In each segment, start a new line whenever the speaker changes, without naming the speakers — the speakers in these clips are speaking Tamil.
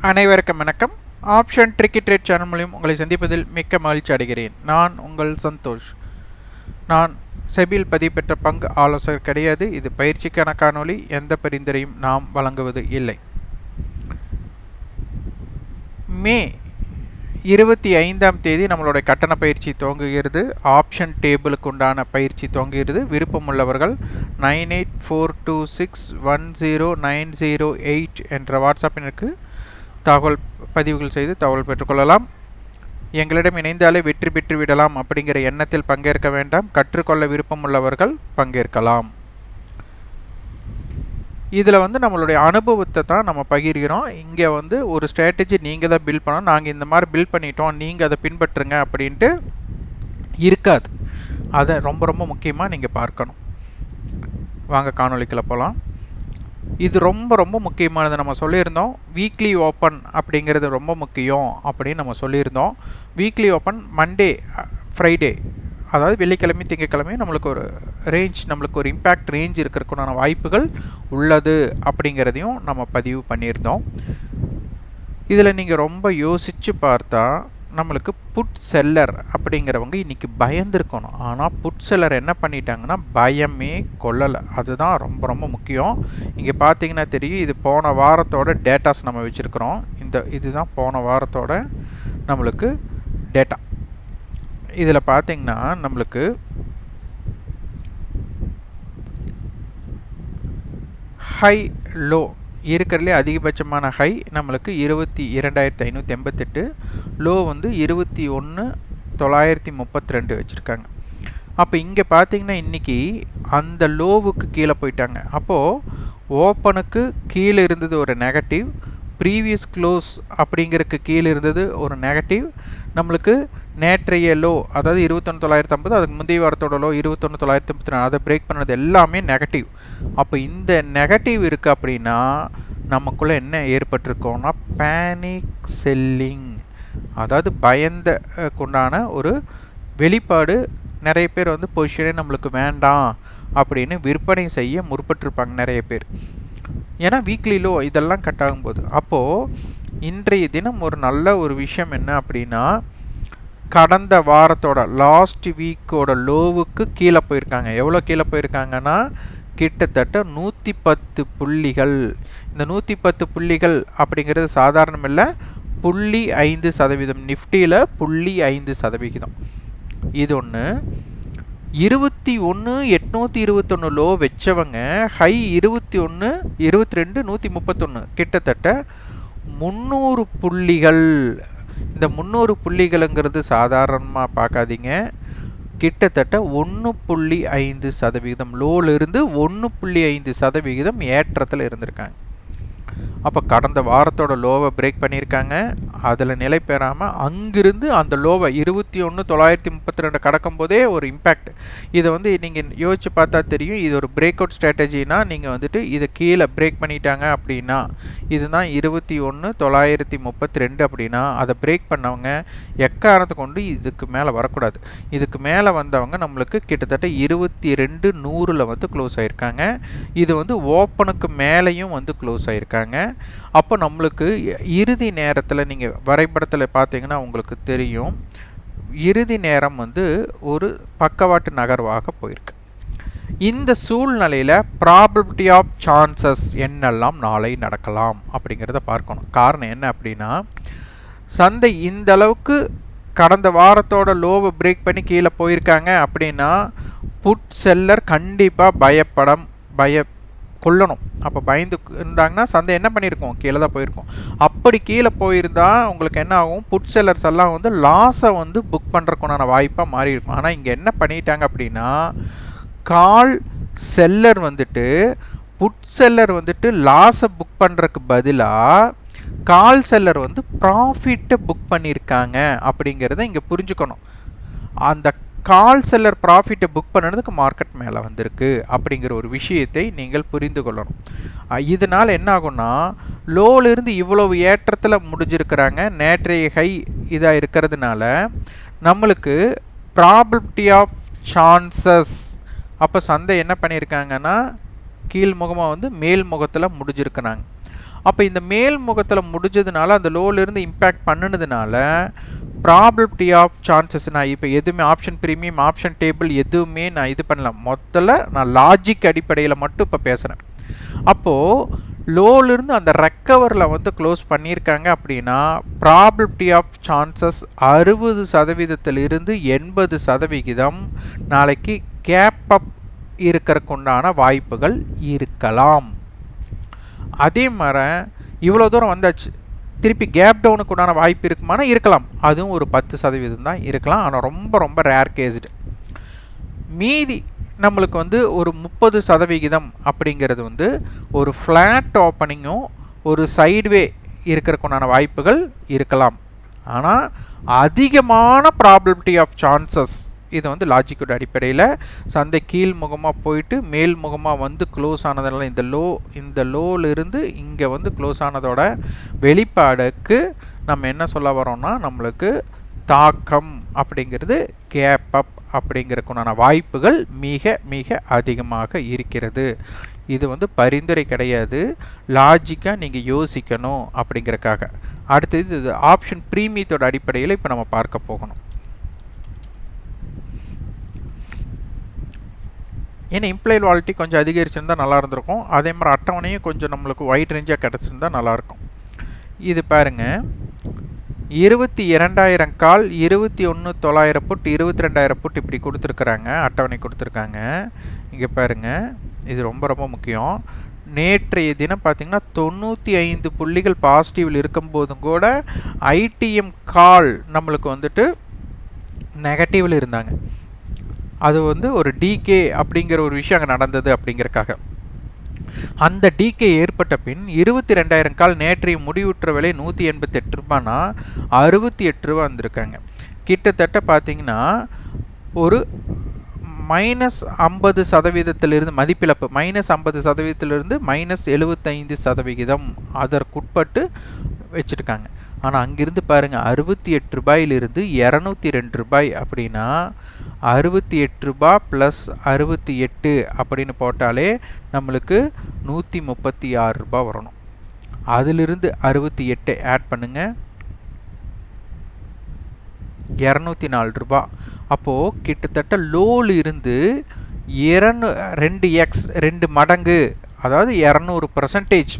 அனைவருக்கும் வணக்கம். ஆப்ஷன் ட்ரிக்கி ட்ரேட் சேனல் மூலியம் உங்களை சந்திப்பதில் மிக்க மகிழ்ச்சி அடைகிறேன். நான் உங்கள் சந்தோஷ். நான் செபில் பதிவு பெற்ற பங்கு ஆலோசகர் கிடையாது. இது பயிற்சிக்கான காணொலி எந்த பரிந்துரையும் நாம் வழங்குவது இல்லை. மே இருபத்தி ஐந்தாம் தேதி நம்மளுடைய கட்டண பயிற்சி துவங்குகிறது. ஆப்ஷன் டேபிளுக்கு உண்டான பயிற்சி துவங்குகிறது. விருப்பமுள்ளவர்கள் nine eight four two six one zero nine zero eight என்ற வாட்ஸ்அப்பினருக்கு தகவல் பதிவுகள் செய்து தகவல் பெற்றுக்கொள்ளலாம். எங்களிடம் இணைந்தாலே வெற்றி பெற்று விடலாம் அப்படிங்கிற எண்ணத்தில் பங்கேற்க வேண்டாம். கற்றுக்கொள்ள விருப்பம் உள்ளவர்கள் பங்கேற்கலாம். இதில் வந்து நம்மளுடைய அனுபவத்தை தான் நம்ம பகிர்கிறோம். இங்கே வந்து ஒரு ஸ்ட்ராட்டஜி நீங்கள் தான் பில்ட் பண்ணோம் நாங்கள் இந்த மாதிரி பில்ட் பண்ணிட்டோம். நீங்கள் அதை பின்பற்றுங்க அப்படின்ட்டு இருக்காது. அதை ரொம்ப ரொம்ப முக்கியமாக நீங்கள் பார்க்கணும். வாங்க காணொலிக்குள்ள போகலாம் இது ரொம்ப ரொம்ப முக்கியமானது. நம்ம சொல்லியிருந்தோம் வீக்லி ஓப்பன் அப்படிங்கிறது ரொம்ப முக்கியம் அப்படின்னு நம்ம சொல்லியிருந்தோம். வீக்லி ஓப்பன் மண்டே ஃப்ரைடே அதாவது வெள்ளிக்கிழமை திங்கக்கிழமை நம்மளுக்கு ஒரு ரேஞ்ச் நம்மளுக்கு ஒரு இம்பேக்ட் ரேஞ்ச் இருக்கிறதுக்குண்டான வாய்ப்புகள் உள்ளது அப்படிங்கிறதையும் நம்ம பதிவு பண்ணியிருந்தோம். இதில் நீங்கள் ரொம்ப யோசித்து பார்த்தா நம்மளுக்கு புட் செல்லர் அப்படிங்கிறவங்க இன்றைக்கி பயந்துருக்கணும். ஆனால் புட் செல்லர் என்ன பண்ணிட்டாங்கன்னா பயமே கொள்ளலை அதுதான் ரொம்ப ரொம்ப முக்கியம். இங்கே பார்த்தீங்கன்னா தெரியும் இது போன வாரத்தோட டேட்டாஸ் நம்ம வச்சுருக்குறோம். இந்த இதுதான் போன வாரத்தோட நம்மளுக்கு டேட்டா இதில் பார்த்தீங்கன்னா நம்மளுக்கு ஹை லோ இருக்கிறதுலே அதிகபட்சமான ஹை நம்மளுக்கு இருபத்தி இரண்டாயிரத்தி ஐநூற்றி எண்பத்தெட்டு லோ வந்து இருபத்தி ஒன்று தொள்ளாயிரத்தி முப்பத்தி ரெண்டு வச்சுருக்காங்க. அப்போ இங்கே பார்த்தீங்கன்னா இன்றைக்கி அந்த லோவுக்கு கீழே போயிட்டாங்க. அப்போது ஓப்பனுக்கு கீழே இருந்தது ஒரு நெகட்டிவ் ப்ரீவியஸ் க்ளோஸ் அப்படிங்கிறதுக்கு கீழே இருந்தது ஒரு நெகட்டிவ் நம்மளுக்கு நேற்றைய லோ அதாவது இருபத்தொன்று தொள்ளாயிரத்தி ஐம்பது அதுக்கு முந்தைய வாரத்தோட லோ இருபத்தொன்று தொள்ளாயிரத்தி ஐம்பத்தி நாலு அதை பிரேக் பண்ணது எல்லாமே நெகட்டிவ் அப்போ இந்த நெகட்டிவ் இருக்குது அப்படின்னா நமக்குள்ளே என்ன ஏற்பட்டிருக்கோம்னா பேனிக் செல்லிங் அதாவது பயந்த கொண்டான ஒரு வெளிப்பாடு நிறைய பேர் வந்து பொசிஷனே நம்மளுக்கு வேண்டாம் அப்படின்னு விற்பனை செய்ய முற்பட்டிருப்பாங்க நிறைய பேர். ஏன்னா வீக்லி லோ இதெல்லாம் கட் ஆகும்போது. அப்போது இன்றைய தினம் ஒரு நல்ல ஒரு விஷயம் என்ன அப்படின்னா கடந்த வாரத்தோட லாஸ்ட் வீக்கோட லோவுக்கு கீழே போயிருக்காங்க. எவ்வளோ கீழே போயிருக்காங்கன்னா கிட்டத்தட்ட நூற்றி பத்து புள்ளிகள். இந்த நூற்றி பத்து புள்ளிகள் அப்படிங்கிறது சாதாரணம் இல்லை. புள்ளி ஐந்து சதவீதம். நிஃப்டியில் புள்ளி ஐந்து சதவிகிதம். இது ஒன்று இருபத்தி ஒன்று எட்நூற்றி இருபத்தொன்று லோ வச்சவங்க ஹை இருபத்தி ஒன்று இருபத்தி ரெண்டு நூற்றி முப்பத்தொன்று கிட்டத்தட்ட முந்நூறு புள்ளிகள். இந்த முந்நூறு புள்ளிகளுங்கிறது சாதாரணமாக பார்க்காதீங்க. கிட்டத்தட்ட ஒன்று புள்ளி ஐந்து சதவிகிதம் லோலிருந்து ஒன்று புள்ளி ஐந்து சதவிகிதம் ஏற்றத்தில் இருந்திருக்காங்க. அப்போ கடந்த வாரத்தோட லோவை பிரேக் பண்ணியிருக்காங்க. அதில் நிலை பெறாமல் அங்கிருந்து அந்த லோவை இருபத்தி ஒன்று தொள்ளாயிரத்தி முப்பத்தி ரெண்டு கடக்கும் போதே ஒரு இம்பேக்ட் இதை வந்து நீங்கள் யோசிச்சு பார்த்தா தெரியும். இது ஒரு பிரேக் அவுட் ஸ்ட்ராட்டஜினா நீங்கள் வந்துட்டு இதை கீழே பிரேக் பண்ணிட்டாங்க அப்படின்னா இதுதான் இருபத்தி ஒன்று தொள்ளாயிரத்தி முப்பத்தி ரெண்டு அப்படின்னா அதை பிரேக் பண்ணவங்க எக்காரணத்தை கொண்டு இதுக்கு மேலே வரக்கூடாது. இதுக்கு மேலே வந்தவங்க நம்மளுக்கு கிட்டத்தட்ட இருபத்தி ரெண்டு நூறில் வந்து க்ளோஸ் ஆகிருக்காங்க இது வந்து ஓப்பனுக்கு மேலேயும் வந்து க்ளோஸ் ஆகிருக்காங்க அப்போ நம்மளுக்கு இறுதி நேரத்தில் நீங்கள் வரைபடத்தில் பார்த்தீங்கன்னா உங்களுக்கு தெரியும். இறுதி நேரம் வந்து ஒரு பக்கவாட்டு நகர்வாக போயிருக்கு. இந்த சூழ்நிலையில் ப்ராபபிலிட்டி ஆஃப் சான்சஸ் என்னெல்லாம் நாளை நடக்கலாம் அப்படிங்கிறத பார்க்கணும். காரணம் என்ன அப்படின்னா சந்தை இந்த அளவுக்கு கடந்த வாரத்தோட லோவை பிரேக் பண்ணி கீழே போயிருக்காங்க அப்படின்னா புட் செல்லர் கண்டிப்பாக பயப்படம் பய கொல்லணும். அப்போ பயந்து இருந்தாங்கன்னா சந்தை என்ன பண்ணியிருக்கோம்? கீழே தான் போயிருக்கோம். அப்படி கீழே போயிருந்தால் உங்களுக்கு என்ன ஆகும்? புட் செல்லர்ஸ் எல்லாம் வந்து லாஸை வந்து புக் பண்ணுறக்குனான வாய்ப்பாக மாறி இருக்கும் ஆனால் இங்கே என்ன பண்ணிட்டாங்க அப்படின்னா கால் செல்லர் வந்துட்டு புட் செல்லர் வந்துட்டு லாஸை புக் பண்ணுறக்கு பதிலாக கால் செல்லர் வந்து ப்ராஃபிட்டை புக் பண்ணியிருக்காங்க அப்படிங்கிறத இங்கே புரிஞ்சுக்கணும். அந்த கால் செல்லர் ப்ராஃபிட்டை புக் பண்ணுறதுக்கு மார்க்கெட் மேலே வந்திருக்கு அப்படிங்கிற ஒரு விஷயத்தை நீங்கள் புரிந்து கொள்ளணும். இதனால் என்ன ஆகும்னா லோலேருந்து இவ்வளவு ஏற்றத்தில் முடிஞ்சிருக்கிறாங்க. நேற்றைய ஹை இதாக இருக்கிறதுனால நம்மளுக்கு ப்ராபபிலிட்டி ஆஃப் சான்சஸ் அப்போ சந்தை என்ன பண்ணியிருக்காங்கன்னா கீழ்முகமாக வந்து மேல் முகத்தில் முடிஞ்சிருக்கிறாங்க. அப்போ இந்த மேல் முகத்தில் முடிஞ்சதுனால அந்த லோலேருந்து இம்பேக்ட் பண்ணினதுனால ப்ராபபிலிட்டி ஆஃப் சான்சஸ் நான் இப்போ எதுவுமே ஆப்ஷன் ப்ரீமியம் ஆப்ஷன் டேபிள் எதுவுமே நான் இது பண்ணல. மொத்தத்தில் நான் லாஜிக் அடிப்படையில் மட்டும் இப்போ பேசுகிறேன் அப்போது லோலேருந்து அந்த ரெக்கவரில் வந்து க்ளோஸ் பண்ணியிருக்காங்க அப்படின்னா ப்ராபிலிட்டி ஆஃப் சான்சஸ் அறுபது சதவீதத்திலிருந்து எண்பது சதவிகிதம் நாளைக்கு கேப் அப் இருக்கிறக்குண்டான வாய்ப்புகள் இருக்கலாம். அதே மாதிரி இவ்வளோ தூரம் வந்தாச்சு. திருப்பி கேப் டவுனுக்கு உண்டான வாய்ப்பு இருக்குமானா இருக்கலாம். அதுவும் ஒரு பத்து சதவீதம் தான் இருக்கலாம். ஆனால் ரொம்ப ரொம்ப ரேர் கேஸ்டு மீதி நம்மளுக்கு வந்து ஒரு முப்பது சதவிகிதம் அப்படிங்கிறது வந்து ஒரு ஃப்ளாட் ஓப்பனிங்கும் ஒரு சைட்வே இருக்கிறக்குண்டான வாய்ப்புகள் இருக்கலாம். ஆனால் அதிகமான ப்ராபபிலிட்டி ஆஃப் சான்சஸ் இதை வந்து லாஜிக்கோட அடிப்படையில் சந்தை கீழ் முகமாக போயிட்டு மேல் முகமாக வந்து க்ளோஸ் ஆனதுனால இந்த லோ இந்த லோலிருந்து இங்கே வந்து க்ளோஸ் ஆனதோட வெளிப்பாடுக்கு நம்ம என்ன சொல்ல வரோம்னா நம்மளுக்கு தாக்கம் அப்படிங்கிறது கேப் அப் அப்படிங்கிறதுக்குண்டான வாய்ப்புகள் மிக மிக அதிகமாக இருக்கிறது. இது வந்து பரிந்துரை கிடையாது. லாஜிக்காக நீங்கள் யோசிக்கணும் அப்படிங்கிறக்காக அடுத்தது இது ஆப்ஷன் ப்ரீமியத்தோட அடிப்படையில் இப்போ நம்ம பார்க்க போகணும். ஏன்னா இம்ப்ளாய் வாலிட்டி கொஞ்சம் அதிகரிச்சிருந்தா நல்லா இருந்திருக்கும். அதே மாதிரி அட்டவணையும் கொஞ்சம் நம்மளுக்கு ஒயிட் ரேஞ்சாக கிடச்சிருந்தா நல்லாயிருக்கும் இது பாருங்கள் இருபத்தி இரண்டாயிரம் கால் இருபத்தி ஒன்று தொள்ளாயிரம் புட் இருபத்தி ரெண்டாயிரம் புட் இப்படி கொடுத்துருக்குறாங்க. அட்டவணை கொடுத்துருக்காங்க. இங்கே பாருங்கள் இது ரொம்ப ரொம்ப முக்கியம். நேற்றைய தினம் பார்த்திங்கன்னா தொண்ணூற்றி ஐந்து புள்ளிகள் பாசிட்டிவில் இருக்கும்போதும் கூட ஐடிஎம் கால் நம்மளுக்கு வந்துட்டு நெகட்டிவில் இருந்தாங்க. அது வந்து ஒரு டிகே அப்படிங்கிற ஒரு விஷயம் அங்கே நடந்தது அப்படிங்கிறக்காக. அந்த டிகே ஏற்பட்ட பின் இருபத்தி ரெண்டாயிரம் கால் நேற்றைய முடிவுற்ற விலை நூற்றி எண்பத்தி எட்டு ரூபானா அறுபத்தி எட்டு ரூபா வந்திருக்காங்க. கிட்டத்தட்ட பார்த்தீங்கன்னா ஒரு மைனஸ் ஐம்பது சதவீதத்திலிருந்து மதிப்பிழப்பு மைனஸ் ஐம்பது சதவீதத்திலிருந்து மைனஸ் எழுபத்தைந்து சதவிகிதம் அதற்குட்பட்டு வச்சுருக்காங்க. ஆனால் அங்கிருந்து பாருங்கள் அறுபத்தி எட்டு ரூபாயிலிருந்து இரநூத்தி ரெண்டு ரூபாய் அப்படின்னா அறுபத்தி எட்டு ரூபா ப்ளஸ் அறுபத்தி எட்டு அப்படின்னு போட்டாலே நம்மளுக்கு நூற்றி முப்பத்தி ஆறு ரூபா வரணும். அதிலிருந்து அறுபத்தி எட்டு ஆட் பண்ணுங்கள் இரநூத்தி நாலு ரூபா அப்போது கிட்டத்தட்ட லோல் இருந்து இரநூ ரெண்டு எக்ஸ் ரெண்டு மடங்கு அதாவது இரநூறு பர்சன்டேஜ்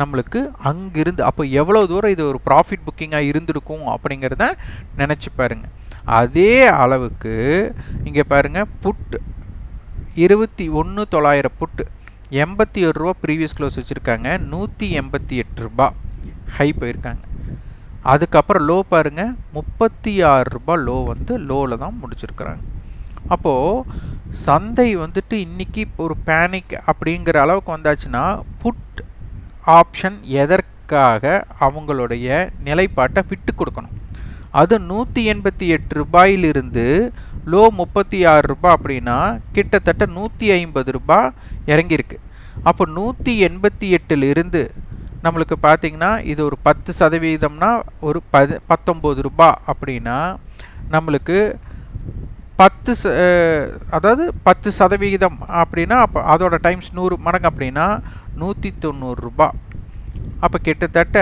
நம்மளுக்கு அங்கிருந்து அப்போ எவ்வளோ தூரம் இது ஒரு ப்ராஃபிட் புக்கிங்காக இருந்திருக்கும் அப்படிங்கிறத நினச்சி பாருங்கள் அதே அளவுக்கு இங்கே பாருங்கள் புட் இருபத்தி ஒன்று தொள்ளாயிரம் புட்டு எண்பத்தி ஒரு ரூபா ப்ரீவியஸ் க்ளோஸ் வச்சுருக்காங்க. நூற்றி எண்பத்தி எட்டு ரூபா ஹை போயிருக்காங்க. அதுக்கப்புறம் லோ பாருங்கள் முப்பத்தி ஆறு ரூபா லோ வந்து லோவில் தான் முடிச்சிருக்கிறாங்க. அப்போது சந்தை வந்துட்டு இன்றைக்கி ஒரு பேனிக் அப்படிங்கிற அளவுக்கு வந்தாச்சுன்னா புட் ஆப்ஷன் எதற்காக அவங்களுடைய நிலைப்பாட்டை விட்டு கொடுக்கணும்? அது நூற்றி எண்பத்தி எட்டு ரூபாயிலிருந்து லோ முப்பத்தி ஆறு ரூபாய் அப்படின்னா கிட்டத்தட்ட நூற்றி ஐம்பது ரூபாய் இறங்கியிருக்கு. அப்போ நூற்றி எண்பத்தி எட்டுலேருந்து நம்மளுக்கு பார்த்திங்கன்னா இது ஒரு பத்து சதவீதம்னா ஒரு பது பத்தொம்போது ரூபா அப்படின்னா நம்மளுக்கு பத்து அதாவது பத்து சதவிகிதம் அப்படின்னா அப்போ அதோட டைம்ஸ் நூறு மடங்கு அப்படின்னா நூற்றி தொண்ணூறுரூபா அப்போ கிட்டத்தட்ட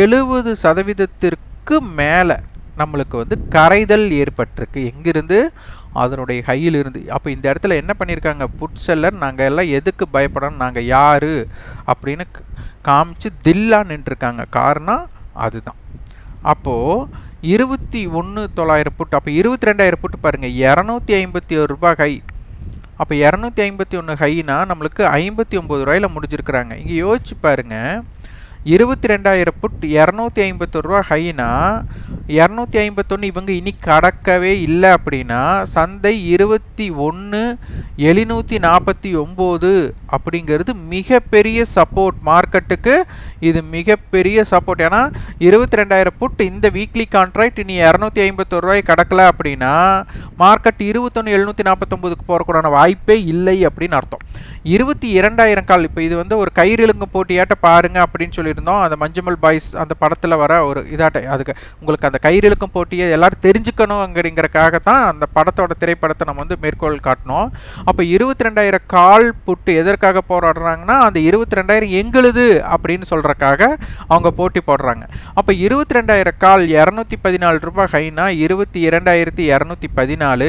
எழுபது சதவீதத்திற்கு மேலே நம்மளுக்கு வந்து கரைதல் ஏற்பட்டிருக்கு. எங்கிருந்து? அதனுடைய கையிலிருந்து அப்போ இந்த இடத்துல என்ன பண்ணியிருக்காங்க புட் செல்லர் நாங்கள் எல்லாம் எதுக்கு பயப்படணும்? நாங்கள் யார்? அப்படின்னு காமிச்சு தில்லா நின்றுருக்காங்க. காரணம் அதுதான். அப்போது இருபத்தி ஒன்று தொள்ளாயிரம் புட்டு அப்போ இருபத்தி ரெண்டாயிரம் புட்டு பாருங்கள் இரநூத்தி ஐம்பத்தி ஒரு ரூபாய் கை அப்போ இரநூத்தி ஐம்பத்தி ஒன்று ஹைனா நம்மளுக்கு ஐம்பத்தி ஒம்பது ரூபாயில் முடிஞ்சிருக்கிறாங்க. இங்கே யோசிச்சு பாருங்கள் இருபத்தி ரெண்டாயிரம் புட் இரநூத்தி ஐம்பத்தொரு ரூபா ஹைனா இரநூத்தி ஐம்பத்தொன்று இவங்க இனி கடக்கவே இல்லை அப்படின்னா சந்தை இருபத்தி ஒன்று எழுநூற்றி நாற்பத்தி ஒம்பது அப்படிங்கிறது மிகப்பெரிய சப்போர்ட் மார்க்கெட்டுக்கு இது மிகப்பெரிய சப்போர்ட் ஏன்னா இருபத்தி ரெண்டாயிரம் புட் இந்த வீக்லி கான்ட்ராக்ட் இனி இரநூத்தி ஐம்பத்தொரு ரூபாய் கடக்கலை அப்படின்னா மார்க்கெட் இருபத்தொன்று எழுநூற்றி நாற்பத்தொம்பதுக்கு போகிறக்கூடான வாய்ப்பே இல்லை அப்படின்னு அர்த்தம். இருபத்தி இரண்டாயிரம் கால் இப்போ இது வந்து ஒரு கயிறிலுங்க போட்டியாட்ட பாருங்க அப்படின்னு சொல்லியிருந்தோம். அந்த மஞ்சுமல் பாய்ஸ் அந்த படத்தில் வர ஒரு இதாட்ட அதுக்கு உங்களுக்கு அந்த கயிறிலுக்கும் போட்டியை எல்லாரும் தெரிஞ்சுக்கணுங்கிறதுக்காக தான் அந்த படத்தோட திரைப்படத்தை நம்ம வந்து மேற்கோள் காட்டினோம். அப்போ இருபத்தி ரெண்டாயிரம் கால் புட்டு எதற்கு எதற்காக எதுக்காக போராடுறாங்கன்னா அந்த இருபத்தி ரெண்டாயிரம் எங்களுது அப்படின்னு சொல்கிறக்காக அவங்க போட்டி போடுறாங்க. அப்போ இருபத்தி ரெண்டாயிரம் கால் இரநூத்தி பதினாலு ரூபாய் ஹைனா இருபத்தி இரண்டாயிரத்தி இரநூத்தி பதினாலு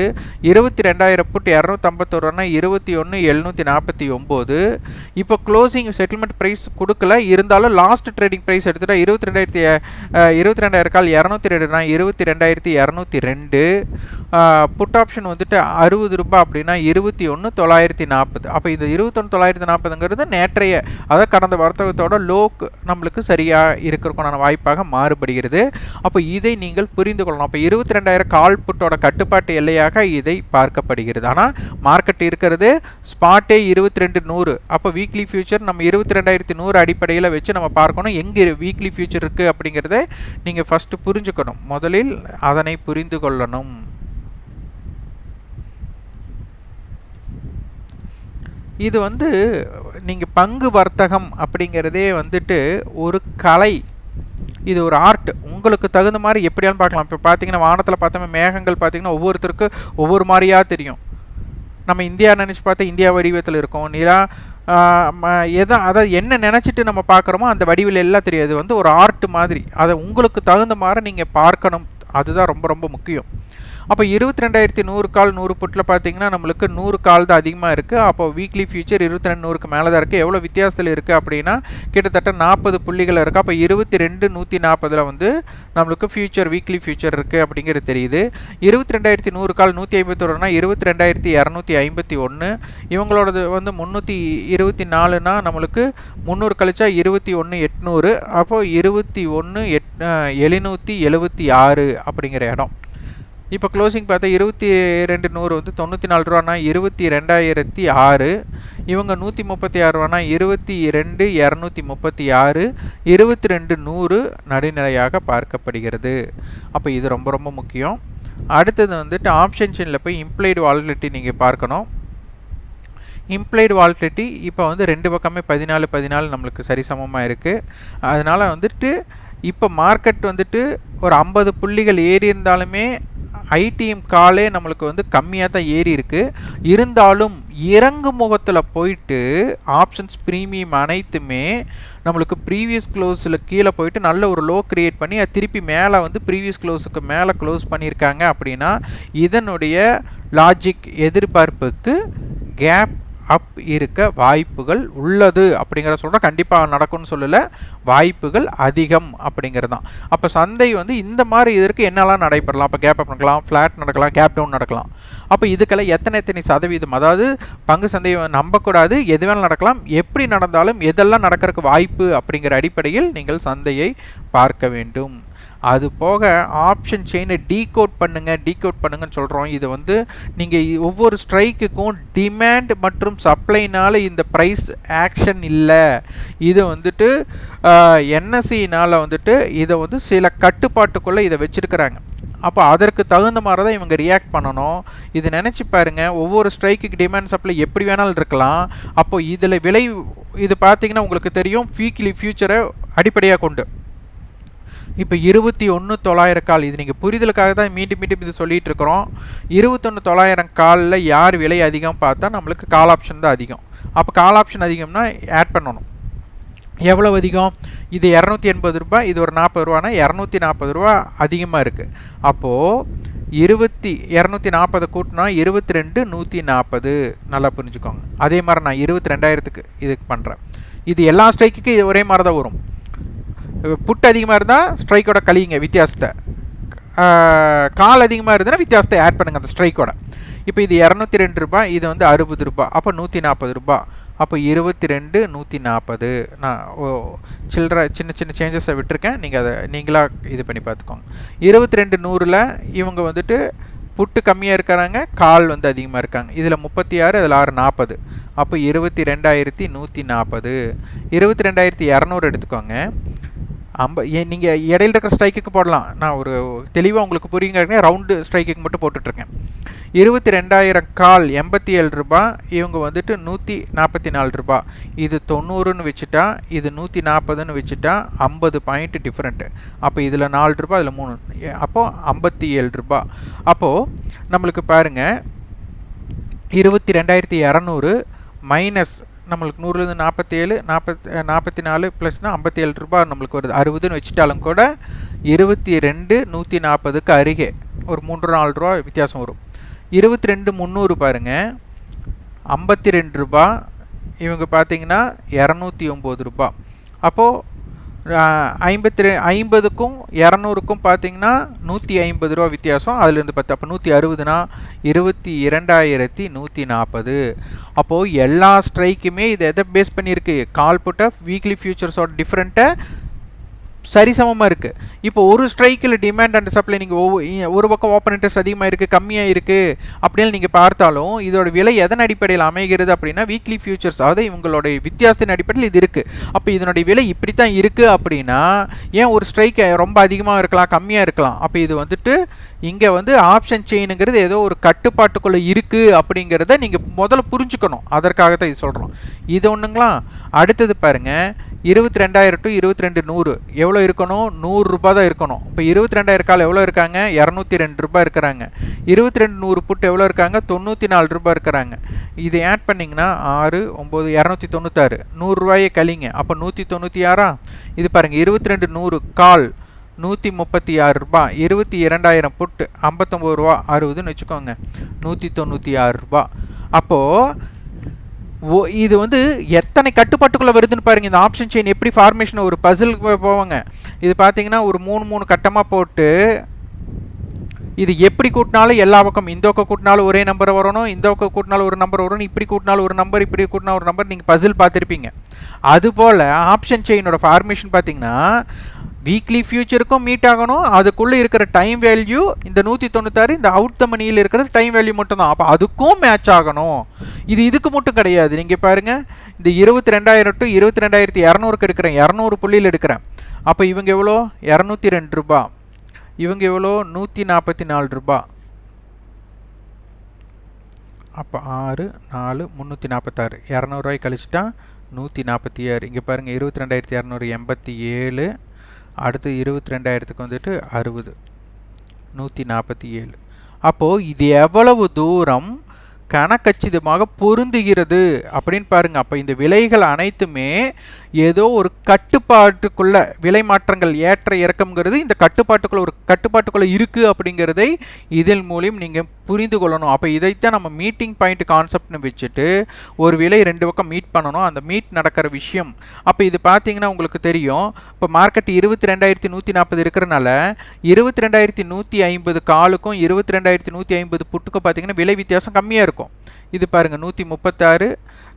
இருபத்தி ரெண்டாயிரம் புட் இரநூத்தம்பத்தோருனா இருபத்தி ஒன்று எழுநூற்றி நாற்பத்தி ஒம்பது. இப்போ க்ளோசிங் செட்டில்மெண்ட் ப்ரைஸ் கொடுக்கல. இருந்தாலும் லாஸ்ட் ட்ரேடிங் ப்ரைஸ் எடுத்துகிட்டா இருபத்தி ரெண்டாயிரத்தி இருபத்தி ரெண்டாயிரம் கால் இரநூத்தி ரெண்டுனா இருபத்தி ரெண்டாயிரத்தி இரநூத்தி ரெண்டு. புட் ஆப்ஷன் வந்துட்டு அறுபது ரூபாய் அப்படின்னா இருபத்தி ஒன்று தொள்ளாயிரத்தி நாற்பது. அப்போ இந்த இருபத்தொன்று தொள்ளாயிரத்தி நாற்பதுங்கிறது நேற்றைய அதாவது கடந்த வர்த்தகத்தோட லோக்கு நம்மளுக்கு சரியாக இருக்கிறதுக்கான வாய்ப்பாக மாறுபடுகிறது. அப்போ இதை நீங்கள் புரிந்து கொள்ளணும். அப்போ இருபத்தி ரெண்டாயிரம் கால் புட்டோட கட்டுப்பாட்டு எல்லையாக இதை பார்க்கப்படுகிறது. ஆனால் மார்க்கெட் இருக்கிறது ஸ்பாட்டே இருபத்தி ரெண்டு நூறு. அப்போ வீக்லி ஃபியூச்சர் நம்ம இருபத்தி ரெண்டாயிரத்தி நூறு அடிப்படையில் வச்சு நம்ம பார்க்கணும் எங்கே வீக்லி ஃபியூச்சர் இருக்குது அப்படிங்கிறத நீங்கள் ஃபஸ்ட்டு புரிஞ்சுக்கணும். முதலில் அதனை புரிந்து கொள்ளணும். இது வந்து நீங்கள் பங்கு வர்த்தகம் அப்படிங்கிறதே வந்துட்டு ஒரு கலை. இது ஒரு ஆர்ட். உங்களுக்கு தகுந்த மாதிரி எப்படியாலும் பார்க்கலாம். இப்போ பார்த்தீங்கன்னா வானத்தில் பார்த்தோமே மேகங்கள் பார்த்தீங்கன்னா ஒவ்வொருத்தருக்கு ஒவ்வொரு மாதிரியாக தெரியும். நம்ம இந்தியா நினச்சி பார்த்தா இந்தியா வடிவத்தில் இருக்கும். நிலா எதை அதை என்ன நினச்சிட்டு நம்ம பார்க்குறோமோ அந்த வடிவில் எல்லாம் தெரியாது வந்து ஒரு ஆர்ட் மாதிரி. அதை உங்களுக்கு தகுந்த மாதிரி நீங்கள் பார்க்கணும். அதுதான் ரொம்ப ரொம்ப முக்கியம். அப்போ இருபத்தி ரெண்டாயிரத்தி நூறு கால் நூறு புட்டில் பார்த்தீங்கன்னா நம்மளுக்கு நூறு கால் தான் அதிகமாக இருக்குது அப்போ வீக்லி ஃபியூச்சர் இருபத்தி ரெண்டு நூறுக்கு மேலே தான் இருக்குது எவ்வளோ வித்தியாசத்தில் இருக்குது அப்படின்னா கிட்டத்தட்ட நாற்பது புள்ளிகள் இருக்குது அப்போ இருபத்தி ரெண்டு நூற்றி நாற்பதில் வந்து நம்மளுக்கு ஃபியூச்சர் வீக்லி ஃபியூச்சர் இருக்குது அப்படிங்கிறது தெரியுது. இருபத்தி ரெண்டாயிரத்தி நூறு கால் நூற்றி ஐம்பத்தொருனா இருபத்தி ரெண்டாயிரத்தி இரநூத்தி ஐம்பத்தி ஒன்று இவங்களோடது வந்து முந்நூற்றி இருபத்தி நாலுனா நம்மளுக்கு முந்நூறு கழிச்சா இருபத்தி ஒன்று எட்நூறு. அப்போது இருபத்தி ஒன்று எட் எழுநூற்றி எழுபத்தி ஆறு அப்படிங்கிற இடம். இப்போ க்ளோசிங் பார்த்தா இருபத்தி ரெண்டு நூறு வந்து தொண்ணூற்றி நாலு ரூபானா இருபத்தி ரெண்டாயிரத்தி ஆறு. இவங்க நூற்றி முப்பத்தி ஆறு ரூபானா இருபத்தி ரெண்டு இரநூத்தி முப்பத்தி ஆறு. இருபத்தி ரெண்டு நூறு நடுநிலையாக பார்க்கப்படுகிறது. அப்போ இது ரொம்ப ரொம்ப முக்கியம். அடுத்தது வந்துட்டு ஆப்ஷன்ஷனில் போய் இம்ப்ளைடு வாலிட்டி நீங்கள் பார்க்கணும். இம்ப்ளைடு வாலிட்டி இப்போ வந்து ரெண்டு பக்கமே பதினாலு பதினாலு நம்மளுக்கு சரிசமமாக இருக்குது அதனால் வந்துட்டு இப்போ மார்க்கெட் வந்துட்டு ஒரு ஐம்பது புள்ளிகள் ஏறி இருந்தாலுமே ஐடிஎம் காலே நம்மளுக்கு வந்து கம்மியாக தான் ஏறி இருக்குது இருந்தாலும் இறங்கு முகத்தில் போயிட்டு ஆப்ஷன்ஸ் ப்ரீமியம் அனைத்துமே நம்மளுக்கு ப்ரீவியஸ் க்ளோஸில் கீழே போயிட்டு நல்ல ஒரு லோ க்ரியேட் பண்ணி அது திருப்பி மேலே வந்து ப்ரீவியஸ் க்ளோஸுக்கு மேலே க்ளோஸ் பண்ணியிருக்காங்க அப்படின்னா இதனுடைய லாஜிக் எதிர்பார்ப்புக்கு கேப் அப் இருக்க வாய்ப்புகள் உள்ளது அப்படிங்கிற சொல்கிறோம் கண்டிப்பாக நடக்கும்னு சொல்லலை. வாய்ப்புகள் அதிகம் அப்படிங்கிறது தான் அப்போ சந்தை வந்து இந்த மாதிரி இதற்கு என்னெல்லாம் நடைபெறலாம்? அப்போ கேப் அப் நடக்கலாம் ஃப்ளாட் நடக்கலாம் கேப் டவுன் நடக்கலாம். அப்போ இதுக்கெல்லாம் எத்தனை எத்தனை சதவீதம்? அதாவது பங்கு சந்தையை நம்பக்கூடாது. எது வேணாலும் நடக்கலாம். எப்படி நடந்தாலும் எதெல்லாம் நடக்கிறதுக்கு வாய்ப்பு அப்படிங்கிற அடிப்படையில் நீங்கள் சந்தையை பார்க்க வேண்டும். அது போக ஆப்ஷன் செயினை டீகோட் பண்ணுங்கள் டீகோட் பண்ணுங்கன்னு சொல்கிறோம் இது வந்து நீங்கள் ஒவ்வொரு ஸ்ட்ரைக்குக்கும் டிமாண்ட் மற்றும் சப்ளைனால் இந்த ப்ரைஸ் ஆக்ஷன் இல்லை. இது வந்துட்டு என்எஸ்சினால் வந்துட்டு இதை வந்து சில கட்டுப்பாட்டுக்குள்ளே இதை வச்சுருக்கிறாங்க. அப்போ அதற்கு தகுந்த மாதிரி தான் இவங்க ரியாக்ட் பண்ணணும். இது நினச்சி பாருங்கள் ஒவ்வொரு ஸ்ட்ரைக்குக்கு டிமாண்ட் சப்ளை எப்படி வேணாலும் இருக்கலாம். அப்போது இதில் விலை இது பார்த்தீங்கன்னா உங்களுக்கு தெரியும் வீக்லி ஃப்யூச்சரை அடிப்படையாக கொண்டு. இப்போ இருபத்தி ஒன்று தொள்ளாயிரம் கால். இது நீங்கள் புரிதலுக்காக தான் மீண்டும் மீண்டும் இது சொல்லிகிட்டு இருக்கிறோம் இருபத்தொன்று தொள்ளாயிரம் காலில் யார் விலை அதிகம் பார்த்தா நம்மளுக்கு கால் ஆப்ஷன் தான் அதிகம். அப்போ கால் ஆப்ஷன் அதிகம்னா ஆட் பண்ணணும். எவ்வளோ அதிகம்? இது இரநூத்தி எண்பது ரூபாய் இது ஒரு நாற்பது ரூபானா? இரநூத்தி நாற்பது ரூபா அதிகமாக இருக்குது அப்போது இருபத்தி இரநூத்தி நாற்பது கூட்டினா இருபத்தி ரெண்டு நூற்றி நாற்பது. நல்லா புரிஞ்சுக்கோங்க. அதே மாதிரி நான் இருபத்தி ரெண்டாயிரத்துக்கு இதுக்கு பண்ணுறேன் இது எல்லா ஸ்ட்ரைக்குக்கும் இது ஒரே மாதிரி தான் வரும். புட் அதிகமாக இருந்தால் ஸ்ட்ரைக்கோட கழியுங்க வித்தியாசத்தை. கால் அதிகமாக இருந்ததுன்னா வித்தியாசத்தை ஆட் பண்ணுங்கள் அந்த ஸ்ட்ரைக்கோட. இப்போ இது இரநூத்தி ரெண்டு ரூபாய் இது வந்து அறுபது ரூபாய் அப்போ நூற்றி நாற்பது ரூபாய் அப்போ இருபத்தி ரெண்டு நூற்றி நாற்பது நான் ஓ சில்லற சின்ன சின்ன சேஞ்சஸை விட்டுருக்கேன். நீங்கள் அதை நீங்களாக இது பண்ணி பார்த்துக்கோங்க இருபத்தி ரெண்டு நூறில் இவங்க வந்துட்டு புட்டு கம்மியாக இருக்கிறாங்க கால் வந்து அதிகமாக இருக்காங்க. இதில் முப்பத்தி ஆறு அதில் ஆறு நாற்பது அப்போ இருபத்தி ரெண்டாயிரத்தி நூற்றி நாற்பது இருபத்தி ரெண்டாயிரத்தி இரநூறு எடுத்துக்கோங்க. அம்ப நீங்கள் இடையில இருக்கிற ஸ்ட்ரைக்குக்கு போடலாம். நான் ஒரு தெளிவாக உங்களுக்கு புரியுங்க ரவுண்டு ஸ்ட்ரைக்குக்கு மட்டும் போட்டுட்ருக்கேன். இருபத்தி ரெண்டாயிரம் கால் எண்பத்தி ஏழு ரூபா இவங்க வந்துட்டு நூற்றி நாற்பத்தி நாலு ரூபா. இது தொண்ணூறுன்னு வச்சுட்டா இது நூற்றி நாற்பதுன்னு வச்சுட்டா ஐம்பது பாயிண்ட் டிஃப்ரெண்ட்டு அப்போ இதில் நாலு ரூபா அதில் மூணு. அப்போது ஐம்பத்தி ஏழு ரூபா. அப்போது நம்மளுக்கு பாருங்கள் இருபத்தி ரெண்டாயிரத்தி இரநூறு மைனஸ் நம்மளுக்கு நூறுலேருந்து நாற்பத்தேழு நாற்பத்தி நாற்பத்தி நாலு ப்ளஸ்னால் ஐம்பத்தி ஏழு ரூபா நம்மளுக்கு வருது. அறுபதுன்னு வச்சுட்டாலும் கூட இருபத்தி ரெண்டு நூற்றி நாற்பதுக்கு அருகே ஒரு மூன்று நாலு ரூபா வித்தியாசம் வரும். இருபத்தி ரெண்டு முந்நூறு பாருங்கள் ஐம்பத்தி ரெண்டு ரூபா இவங்க பார்த்தீங்கன்னா இரநூத்தி ஒம்பது ரூபா அப்போது ஐம்பத்தி ரெ ஐம்பதுக்கும் இரநூறுக்கும் பார்த்தீங்கன்னா நூற்றி ஐம்பது ரூபா வித்தியாசம். அதுலேருந்து பத்து அப்போ நூற்றி அறுபதுனா இருபத்தி இரண்டாயிரத்தி நூற்றி நாற்பது. அப்போது எல்லா ஸ்ட்ரைக்குமே இது எதை பேஸ் பண்ணியிருக்கு? கால் புட் ஆஃப் வீக்லி ஃபியூச்சர்ஸோட டிஃப்ரெண்ட்டை சரிசமமாக இருக்குது இப்போ ஒரு ஸ்ட்ரைக்கில் டிமாண்ட் அண்ட் சப்ளை நீங்கள் ஒவ்வொரு ஒரு பக்கம் ஓப்பன் இன்ட்ரெஸ்ட் அதிகமாக இருக்குது கம்மியாக இருக்குது அப்படின்னு நீங்கள் பார்த்தாலும் இதோட விலை எதன் அடிப்படையில் அமைகிறது அப்படின்னா வீக்லி ஃபியூச்சர்ஸ் அதாவது இவங்களோட வித்தியாசத்தின் அடிப்படையில் இது இருக்குது அப்போ இதனுடைய விலை இப்படி தான் இருக்குது அப்படின்னா ஏன் ஒரு ஸ்ட்ரைக் ரொம்ப அதிகமாக இருக்கலாம் கம்மியாக இருக்கலாம்? அப்போ இது வந்துட்டு இங்கே வந்து ஆப்ஷன் செயினுங்கிறது ஏதோ ஒரு கட்டுப்பாட்டுக்குள்ளே இருக்குது அப்படிங்கிறத நீங்கள் முதல்ல புரிஞ்சுக்கணும். அதற்காக தான் இது சொல்கிறோம் இது ஒன்றுங்களா அடுத்தது பாருங்கள் இருபத்தி ரெண்டாயிரம் டு இருபத்தி ரெண்டு நூறு. எவ்வளோ இருக்கணும்? நூறுரூபா தான் இருக்கணும். இப்போ இருபத்தி ரெண்டாயிரம் கால் எவ்வளோ இருக்காங்க? இரநூத்தி ரெண்டு ரூபா இருக்கிறாங்க. இருபத்தி ரெண்டு நூறு புட்டு எவ்வளோ இருக்காங்க? தொண்ணூற்றி நாலு ரூபா இருக்கிறாங்க. இது ஆட் பண்ணிங்கன்னா ஆறு ஒம்பது இரநூத்தி தொண்ணூத்தாறு. நூறுரூவாயே கழிங்க. அப்போ நூற்றி தொண்ணூற்றி ஆறா? இது பாருங்கள் இருபத்தி ரெண்டு நூறு கால் நூற்றி முப்பத்தி ஆறு ரூபா இருபத்தி இரண்டாயிரம் புட்டு ஐம்பத்தொம்பது ரூபா அறுபதுன்னு வச்சுக்கோங்க. நூற்றி தொண்ணூற்றி ஆறு ரூபா அப்போது ஓ இது வந்து எத்தனை கட்டுப்பாட்டுக்குள்ளே வருதுன்னு பாருங்கள் இந்த ஆப்ஷன் செயின் எப்படி ஃபார்மேஷன் ஒரு பசிலுக்கு போவாங்க. இது பார்த்தீங்கன்னா ஒரு மூணு மூணு கட்டமாக போட்டு இது எப்படி கூட்டினாலும் எல்லா பக்கம் இந்த பக்கம் கூட்டினாலும் ஒரே நம்பர் வரணும் இந்த பக்கம் கூட்டினாலும் ஒரு நம்பர் வரணும் இப்படி கூட்டினாலும் ஒரு நம்பர் இப்படி கூட்டினா ஒரு நம்பர் நீங்கள் பசில் பார்த்துருப்பீங்க. அதுபோல் ஆப்ஷன் செயினோட ஃபார்மேஷன் பார்த்தீங்கன்னா வீக்லி ஃபியூச்சருக்கும் மீட் ஆகணும். அதுக்குள்ளே இருக்கிற டைம் வேல்யூ இந்த நூற்றி தொண்ணூத்தாறு இந்த அவுட் த மணியில் இருக்கிற டைம் வேல்யூ மட்டும்தான். அப்போ அதுக்கும் மேட்ச் ஆகணும். இது இதுக்கு மட்டும் கிடையாது. நீங்கள் பாருங்கள் இந்த இருபத்தி ரெண்டாயிரம் டு இருபத்தி ரெண்டாயிரத்தி இரநூறுக்கு எடுக்கிறேன். இரநூறு புள்ளியில் எடுக்கிறேன். அப்போ இவங்க எவ்வளோ? இரநூத்தி ரெண்டு ரூபா. இவங்க எவ்வளோ? நூற்றி நாற்பத்தி நாலு ரூபா. அப்போ ஆறு நாலு முந்நூற்றி நாற்பத்தாறு இரநூறுவாய் கழிச்சிட்டா நூற்றி நாற்பத்தி ஆறு. இங்கே பாருங்கள் இருபத்தி ரெண்டாயிரத்தி இரநூறு எண்பத்தி ஏழு. அடுத்து இருபத்தி ரெண்டாயிரத்துக்கு வந்துட்டு அறுபது நூற்றி நாற்பத்தி ஏழு. அப்போது இது எவ்வளவு தூரம் கணக்கச்சிதமாக பொருந்துகிறது அப்படின்னு பாருங்கள் அப்போ இந்த விலைகள் அனைத்துமே ஏதோ ஒரு கட்டுப்பாட்டுக்குள்ள விலை மாற்றங்கள் ஏற்ற இறக்கம்ங்கிறது இந்த கட்டுப்பாட்டுக்குள்ள ஒரு கட்டுப்பாட்டுக்குள்ளே இருக்குது அப்படிங்கிறதை இதன் மூலியம் நீங்கள் புரிந்து கொள்ளணும். அப்போ இதைத்தான் நம்ம மீட்டிங் பாயிண்ட் கான்செப்ட்னு வச்சுட்டு ஒரு விலை ரெண்டு பக்கம் மீட் பண்ணணும். அந்த மீட் நடக்கிற விஷயம். அப்போ இது பார்த்தீங்கன்னா உங்களுக்கு தெரியும். இப்போ மார்க்கெட் இருபத்தி ரெண்டாயிரத்தி நூற்றி நாற்பது இருக்கிறனால இருபத்தி ரெண்டாயிரத்தி நூற்றி ஐம்பது காலுக்கும் இருபத்தி ரெண்டாயிரத்தி நூற்றி ஐம்பது புட்டுக்கும் பார்த்தீங்கன்னா விலை வித்தியாசம் கம்மியாக இருக்கும். இது பாருங்கள் நூற்றி முப்பத்தாறு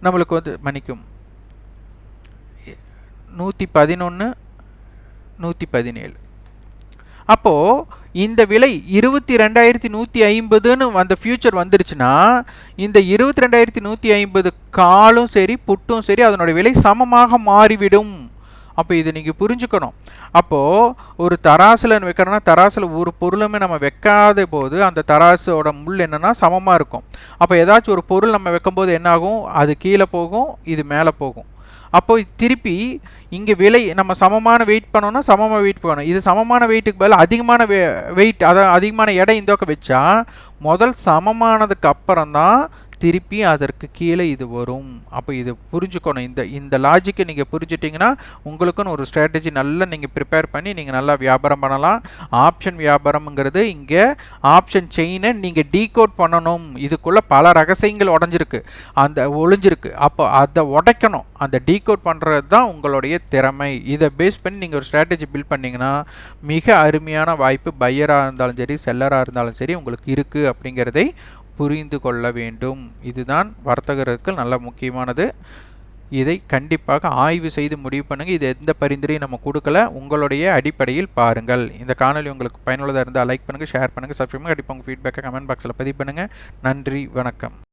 நம்மளுக்கு வந்து மன்னிக்கும். நூற்றி பதினொன்று நூற்றி பதினேழு அப்போது இந்த விலை இருபத்தி ரெண்டாயிரத்தி நூற்றி ஐம்பதுன்னு அந்த ஃபியூச்சர் வந்துருச்சுன்னா இந்த இருபத்தி ரெண்டாயிரத்தி நூற்றி ஐம்பது காலும் சரி புட்டும் சரி அதனோட விலை சமமாக மாறிவிடும். அப்போ இது நீங்கள் புரிஞ்சுக்கணும். அப்போது ஒரு தராசில் வைக்கிறோன்னா தராசில் ஒரு பொருளுமே நம்ம வைக்காத போது அந்த தராசோட முள் என்னென்னா சமமாக இருக்கும். அப்போ ஏதாச்சும் ஒரு பொருள் நம்ம வைக்கும்போது என்னாகும்? அது கீழே போகும் இது மேலே போகும். அப்போ திருப்பி இங்கே விலை நம்ம சமமான வெயிட் பண்ணோன்னா சமமாக வெயிட் பண்ணணும் இது சமமான வெயிட்டுக்கு பதில் அதிகமான வெ வெயிட் அதாவது அதிகமான எடை இந்த பக்கம் வச்சா முதல் சமமானதுக்கு அப்புறம் தான் திருப்பி அதற்கு கீழே இது வரும். அப்போ இது புரிஞ்சுக்கணும். இந்த இந்த லாஜிக்கை நீங்கள் புரிஞ்சிட்டிங்கன்னா உங்களுக்குன்னு ஒரு ஸ்ட்ராட்டஜி நல்லா நீங்கள் ப்ரிப்பேர் பண்ணி நீங்கள் நல்லா வியாபாரம் பண்ணலாம். ஆப்ஷன் வியாபாரம்ங்கிறது இங்கே ஆப்ஷன் செயினை நீங்கள் டீகோட் பண்ணணும். இதுக்குள்ளே பல ரகசியங்கள் உடஞ்சிருக்கு. அந்த ஒளிஞ்சிருக்கு. அப்போ அதை உடைக்கணும். அந்த டீகோட் பண்ணுறது தான் உங்களுடைய திறமை. இதை பேஸ் பண்ணி நீங்கள் ஒரு ஸ்ட்ராட்டஜி பில்ட் பண்ணிங்கன்னா மிக அருமையான வாய்ப்பு. பையராக இருந்தாலும் சரி செல்லராக இருந்தாலும் சரி உங்களுக்கு இருக்குது அப்படிங்கிறதை புரிந்து கொள்ள வேண்டும். இதுதான் வர்த்தகருக்கு நல்ல முக்கியமானது. இதை கண்டிப்பாக ஆய்வு செய்து முடிவு பண்ணுங்கள் இது எந்த பரிந்துரையும் நம்ம கொடுக்கல. உங்களுடைய அடிப்படையில் பாருங்கள். இந்த காணொலி உங்களுக்கு பயனுள்ளதாக இருந்தால் லைக் பண்ணுங்கள் ஷேர் பண்ணுங்கள் சப்ஸ்கிரைப் பண்ணுங்கள் கண்டிப்பாக உங்கள் ஃபீட்பேக்கை கமெண்ட் பாக்ஸில் பதிவு பண்ணுங்கள் நன்றி வணக்கம்.